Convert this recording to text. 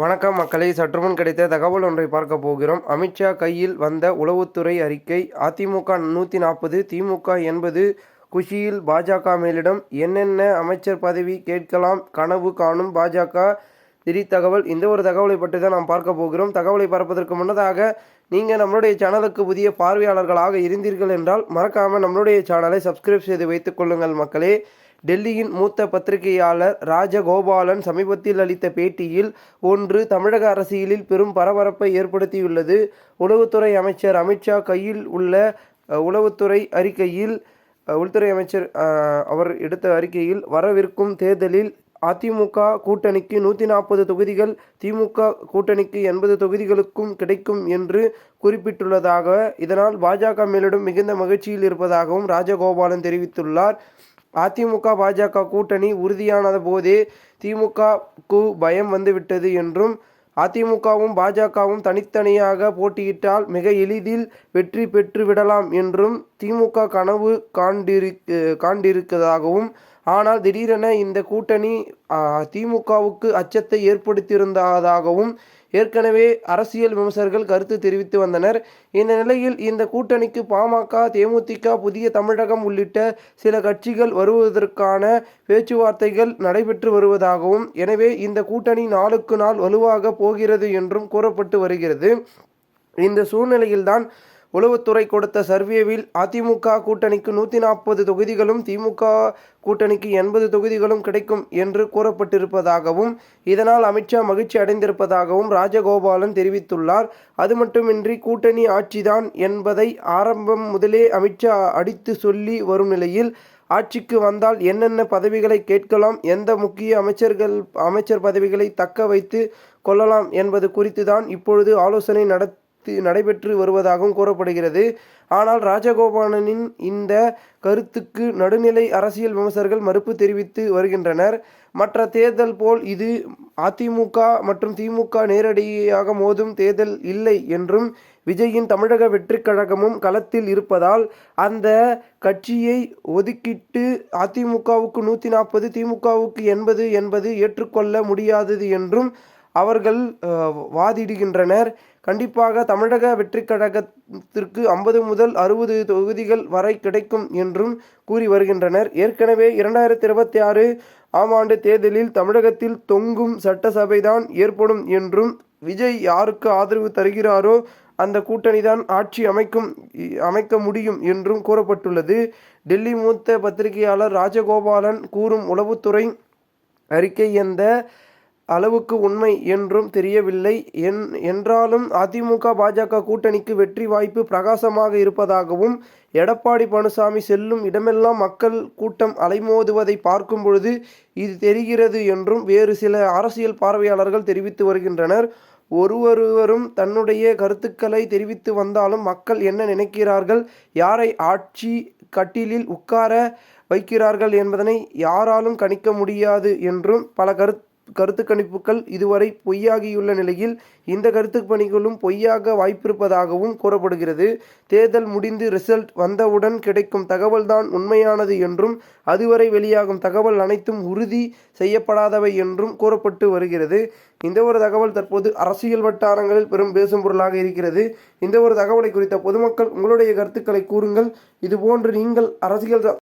வணக்கம் மக்களை. சற்றுமுன் கிடைத்த தகவல் ஒன்றை பார்க்க போகிறோம். அமித்ஷா கையில் வந்த உளவுத்துறை அறிக்கை அதிமுக நூற்றி நாற்பது திமுக எண்பது குஷியில் பாஜக மேலிடம் என்னென்ன அமைச்சர் பதவி கேட்கலாம் கனவு காணும் பாஜக? திரி தகவல். இந்த ஒரு தகவலை பற்றி தான் நாம் பார்க்க போகிறோம். தகவலை பார்ப்பதற்கு முன்னதாக நீங்கள் நம்மளுடைய சேனலுக்கு புதிய பார்வையாளர்களாக இருந்தீர்கள் என்றால் மறக்காமல் நம்மளுடைய சேனலை சப்ஸ்கிரைப் செய்து வைத்துக் கொள்ளுங்கள் மக்களே. டெல்லியின் மூத்த பத்திரிகையாளர் ராஜகோபாலன் சமீபத்தில் அளித்த பேட்டியில் ஒன்று தமிழக அரசியலில் பெரும் பரபரப்பை ஏற்படுத்தியுள்ளது. உளவுத்துறை அமைச்சர் அமித்ஷா கையில் உள்ள உளவுத்துறை அறிக்கையில் உள்துறை அமைச்சர் அவர் எடுத்த அறிக்கையில் வரவிருக்கும் தேர்தலில் அதிமுக கூட்டணிக்கு நூற்றி நாற்பது தொகுதிகள் திமுக கூட்டணிக்கு எண்பது தொகுதிகளுக்கும் கிடைக்கும் என்று குறிப்பிட்டுள்ளதாக இதனால் பாஜக மேலிடம் மிகுந்த மகிழ்ச்சியில் இருப்பதாகவும் ராஜகோபாலன் தெரிவித்துள்ளார். அதிமுக பாஜக கூட்டணி உறுதியானத போதே திமுகவுக்கு பயம் வந்துவிட்டது என்றும் அதிமுகவும் பாஜகவும் தனித்தனியாக போட்டியிட்டால் மிக எளிதில் வெற்றி பெற்று விடலாம் என்றும் திமுக கனவு காண்டிரு காண்டிருக்கிறதாகவும் ஆனால் திடீரென இந்த கூட்டணி திமுகவுக்கு அச்சத்தை ஏற்படுத்தியிருந்ததாகவும் ஏற்கனவே அரசியல் விமர்சகர்கள் கருத்து தெரிவித்து வந்தனர். இந்த நிலையில் இந்த கூட்டணிக்கு பாமக தேமுதிக புதிய தமிழகம் உள்ளிட்ட சில கட்சிகள் வருவதற்கான பேச்சுவார்த்தைகள் நடைபெற்று வருவதாகவும் எனவே இந்த கூட்டணி நாளுக்கு நாள் வலுவாக போகிறது என்றும் கூறப்பட்டு வருகிறது. இந்த சூழ்நிலையில்தான் உளவுத்துறை கொடுத்த சர்வேவில் அதிமுக கூட்டணிக்கு நூற்றி நாற்பது தொகுதிகளும் திமுக கூட்டணிக்கு எண்பது தொகுதிகளும் கிடைக்கும் என்று கூறப்பட்டிருப்பதாகவும் இதனால் அமித்ஷா மகிழ்ச்சி அடைந்திருப்பதாகவும் ராஜகோபாலன் தெரிவித்துள்ளார். அது மட்டுமின்றி கூட்டணி ஆட்சிதான் என்பதை ஆரம்பம் முதலே அமித்ஷா அடித்து சொல்லி வரும் நிலையில் ஆட்சிக்கு வந்தால் என்னென்ன பதவிகளை கேட்கலாம் எந்த முக்கிய அமைச்சர்கள் அமைச்சர் பதவிகளை தக்க வைத்து கொள்ளலாம் என்பது குறித்து தான் இப்பொழுது ஆலோசனை நடத்தி நடைபெற்று வருவதாகவும் கூறப்படுகிறது. ஆனால் ராஜகோபாலனின் இந்த கருத்துக்கு நடுநிலை அரசியல் விமர்சகர்கள் மறுப்பு தெரிவித்து வருகின்றனர். மற்ற தேர்தல் போல் இது அதிமுக மற்றும் திமுக நேரடியாக மோதும் தேர்தல் இல்லை என்றும் விஜயின் தமிழக வெற்றிக் கழகமும் களத்தில் இருப்பதால் அந்த கட்சியை ஒதுக்கிட்டு அதிமுகவுக்கு நூற்றி நாற்பது திமுகவுக்கு எண்பது என்பது ஏற்றுக்கொள்ள முடியாதது என்றும் அவர்கள் வாதிடுகின்றனர். கண்டிப்பாக தமிழக வெற்றிக் கழகத்திற்கு ஐம்பது முதல் அறுபது தொகுதிகள் வரை கிடைக்கும் என்றும் கூறி வருகின்றனர். ஏற்கனவே இரண்டாயிரத்தி இருபத்தி ஆறு ஆம் ஆண்டு தேர்தலில் தமிழகத்தில் தொங்கும் சட்டசபைதான் ஏற்படும் என்றும் விஜய் யாருக்கு ஆதரவு தருகிறாரோ அந்த கூட்டணிதான் ஆட்சி அமைக்கும் அமைக்க முடியும் என்றும் கூறப்பட்டுள்ளது. டெல்லி மூத்த பத்திரிகையாளர் ராஜகோபாலன் கூறும் உளவுத்துறை அறிக்கை எந்த அளவுக்கு உண்மை என்றும் தெரியவில்லை. என் என்றாலும் அதிமுக பாஜக கூட்டணிக்கு வெற்றி வாய்ப்பு பிரகாசமாக இருப்பதாகவும் எடப்பாடி பழனிசாமி செல்லும் இடமெல்லாம் மக்கள் கூட்டம் அலைமோதுவதை பார்க்கும் பொழுது இது தெரிகிறது என்றும் வேறு சில அரசியல் பார்வையாளர்கள் தெரிவித்து வருகின்றனர். ஒருவொருவரும் தன்னுடைய கருத்துக்களை தெரிவித்து வந்தாலும் மக்கள் என்ன நினைக்கிறார்கள்? யாரை ஆட்சி கட்டிலில் உட்கார வைக்கிறார்கள் என்பதனை யாராலும் கணிக்க முடியாது என்றும் பல கருத் கருத்து கணிப்புகள் இதுவரை பொய்யாகியுள்ள நிலையில் இந்த கருத்து பணிகளும் பொய்யாக வாய்ப்பிருப்பதாகவும் கூறப்படுகிறது. தேர்தல் முடிந்து ரிசல்ட் வந்தவுடன் கிடைக்கும் தகவல்தான் உண்மையானது என்றும் அதுவரை வெளியாகும் தகவல் அனைத்தும் உறுதி செய்யப்படாதவை என்றும் கூறப்பட்டு வருகிறது. இந்த ஒரு தகவல் தற்போது அரசியல் வட்டாரங்களில் பெரும் பேசும் பொருளாக இருக்கிறது. இந்த ஒரு தகவலை குறித்த பொதுமக்கள் உங்களுடைய கருத்துக்களை கூறுங்கள். இதுபோன்று நீங்கள் அரசியல்